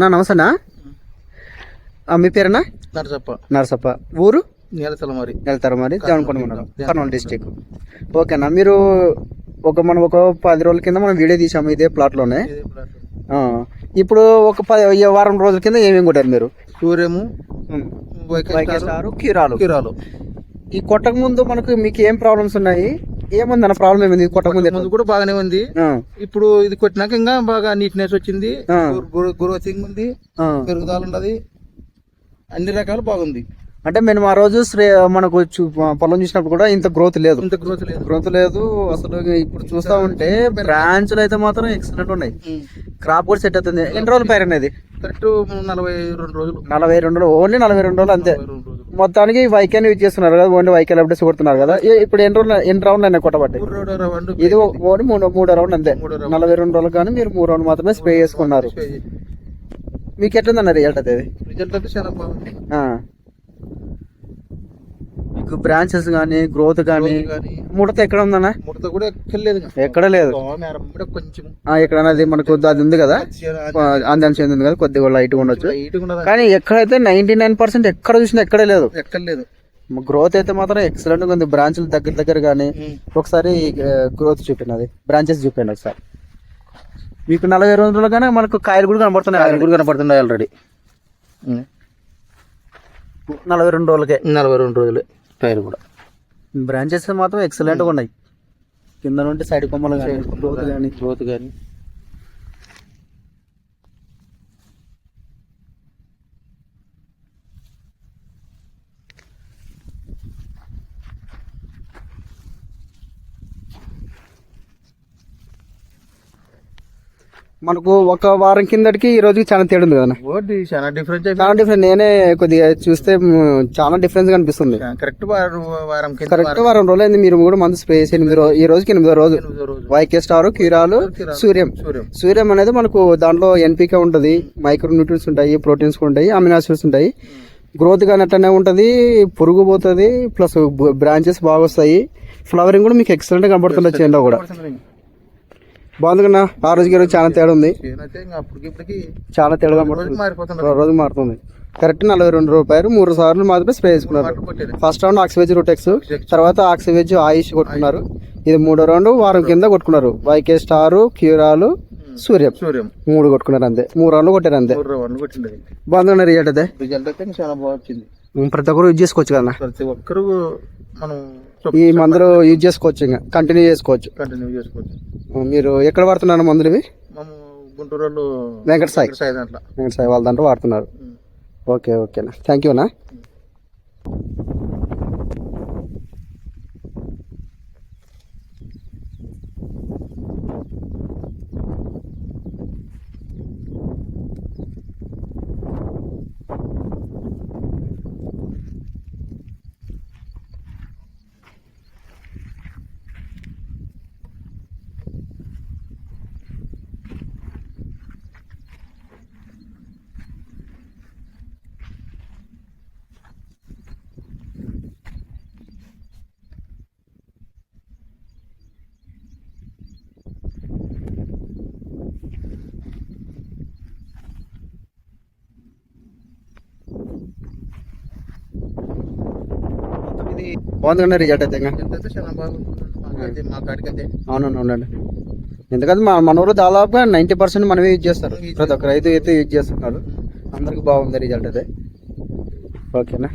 నా నమస్తేనా మీ పేరేనా నరసప్ప. నరసప్ప. ఊరు? నేలతల మరి వెళ్తారు మరి జాన్కొండ మండలం కర్నూలు డిస్టిక్. ఓకేనా మీరు ఒక మనం ఒక పది రోజుల కింద మనం వీడియో తీసాము ఇదే ప్లాట్లోనే. ఇప్పుడు ఒక పది వారం రోజుల కింద ఏమేమి కొట్టారు మీరు? సూర్యము కీరాలు. కిరాలు. ఈ కొట్టక ముందు మనకు మీకు ఏం ప్రాబ్లమ్స్ ఉన్నాయి? ఏముంది అన్న ప్రాబ్లం ఏమైంది? కొట్టక ముందు. కూడా బాగానే ఉంది. ఇప్పుడు ఇది కొట్టినాక ఇంకా బాగా నీట్నెస్ వచ్చింది. గ్రోతింగ్ ఉంది. పెరుగుదల ఉన్నది. అన్ని రకాలు బాగుంది. అంటే మేము ఆ రోజు శ్రే మనకు పొలం చూసినప్పుడు కూడా ఇంత గ్రోత్ లేదు. ఇంత గ్రోత్ లేదు. గ్రోత్ లేదు. అసలు ఇప్పుడు చూస్తా ఉంటే బ్రాంచ్లు అయితే మాత్రం ఎక్సలెంట్ ఉన్నాయి. క్రాప్ కూడా సెట్ అవుతుంది. ఎన్ని రోజులు పైరు అనేది? కరెక్ట్ నలభై రెండు రోజులు. నలభై రెండు రోజులు. ఓన్లీ నలభై రెండు రోజులు అంతే. మొత్తానికి వైకెన్ యూజ్ చేస్తున్నారు కదా ఓన్లీ వైకెన్ అప్డేట్స్ కొడుతున్నారు కదా. ఇప్పుడు ఎన్ని రోజులు ఎన్ని రౌండ్ అయినా కొట్టబట్టి? రౌండ్ ఇది ఓన్లీ మూడు మూడు రౌండ్ అంతే. నలభై రెండు రోజులు కానీ మీరు మూడు రౌండ్ మాత్రమే స్ప్రే చేసుకున్నారు. మీకు ఎట్లుందన్న రిజల్ట్ అది రిజల్ట్ అయితే చాలా బాగుంది. ఆ. మీకు బ్రాంచెస్ కానీ గ్రోత్ కానీ ముడత ఎక్కడ ఉందన్న? ముడత కూడా ఎక్కడ లేదు కూడా కొంచెం ఆ, ఇక్కడ అనేది మనకు అది ఉంది కదా? అందాన్ని చెందింది కదా కొద్దిగా లైట్ ఉండొచ్చు. కానీ ఎక్కడైతే నైన్టీ నైన్ పర్సెంట్ ఎక్కడ చూసినా ఎక్కడే లేదు. ఎక్కర్లేదు గ్రోత్ అయితే మాత్రం ఎక్సలెంట్ ఉంది. బ్రాంచ్లు దగ్గర దగ్గర కానీ ఒకసారి గ్రోత్ చూపినది బ్రాంచెస్ చూపిండి ఒకసారి. మీకు నలభై రోజులు కానీ మనకు కాయలు కూడా కనబడుతున్నాయి కూడా కనపడుతున్నాయి ఆల్రెడీ నలభై రెండు రోజులకే. నలభై రెండు రోజులు టైర్ కూడా. బ్రాంచెస్ మాత్రం ఎక్సలెంట్గా ఉన్నాయి. కింద నుండి సైడ్ కొమ్మలు కానీ గ్రోత్ కానీ గ్రోత్ కానీ మనకు ఒక వారం కిందటికి ఈ రోజుకి చాలా తేడా ఉంది కదా చాలా డిఫరెన్స్ చాలా డిఫరెంట్ నేనే కొద్దిగా చూస్తే చాలా డిఫరెన్స్ కనిపిస్తుంది. కరెక్ట్ వారం కరెక్ట్ వారం. రోజులైంది. మీరు కూడా మందు స్ప్రే చేసి ఎనిమిది రోజు ఈ రోజుకి ఎనిమిదో రోజు. వైకే స్టార్ కీరాలు సూర్యం సూర్యం అనేది మనకు దాంట్లో ఎన్పికే ఉంటుంది. మైక్రో న్యూట్రియన్స్ ఉంటాయి ప్రోటీన్స్ ఉంటాయి అమినో ఆసిడ్స్ ఉంటాయి. గ్రోత్ కానీ అట్లనే ఉంటుంది పురుగు పోతుంది ప్లస్ బ్రాంచెస్ బాగా వస్తాయి ఫ్లవరింగ్ కూడా మీకు ఎక్సలెంట్ కనబడుతుంది చేయండి కూడా. బాగుంది కన్నా. ఆ రోజుకి ఈ రోజు చాలా తేడా ఉంది. చాలా తేడా రోజు మారుతుంది. కరెక్ట్ నలభై రెండు రూపాయలు మూడు సార్లు మాత్రమే స్ప్రే చేసుకున్నారు. ఫస్ట్ రౌండ్ ఆక్సివేజ్ రూటెక్స్ తర్వాత ఆక్సివేజ్ ఆయిష్ కొట్టుకున్నారు. ఇది మూడో రౌండ్ వారం కింద కొట్టుకున్నారు. వైకే స్టార్ క్యూరాలు సూర్యం సూర్యం మూడు కొట్టుకున్నారు అంతే. మూడు రౌండ్లు కొట్టారు అంతే. బాగుంది రిజల్ట్ అయితే. రిజల్ట్ అయితే చాలా బాగా వచ్చింది. ప్రతి ఒక్కరు యూజ్ చేసుకోవచ్చు కదా ప్రతి ఒక్కరు మనం ఈ మందులు యూజ్ చేసుకోవచ్చు ఇంకా. కంటిన్యూ చేసుకోవచ్చు. కంటిన్యూ చేసుకోవచ్చు. మీరు ఎక్కడ వాడుతున్నారు మందులు ఇవి? మనం గుంటూరు వాళ్ళు వెంకట సాయి సాయి దాంట్లో. వెంకట సాయి వాళ్ళ దాంట్లో వాడుతున్నారు. ఓకే ఓకేనా. థ్యాంక్ యూనా బాగుంది కదా రిజల్ట్ అయితే ఇంకా. అవునండి అవునండి. ఎందుకంటే మా మన ఊరు దాదాపుగా నైంటీ పర్సెంట్ మనమే యూజ్ చేస్తారు. ప్రతి ఒక్క రైతు అయితే యూజ్ చేస్తున్నారు. అందరికి బాగుంది రిజల్ట్ అయితే. ఓకేనా?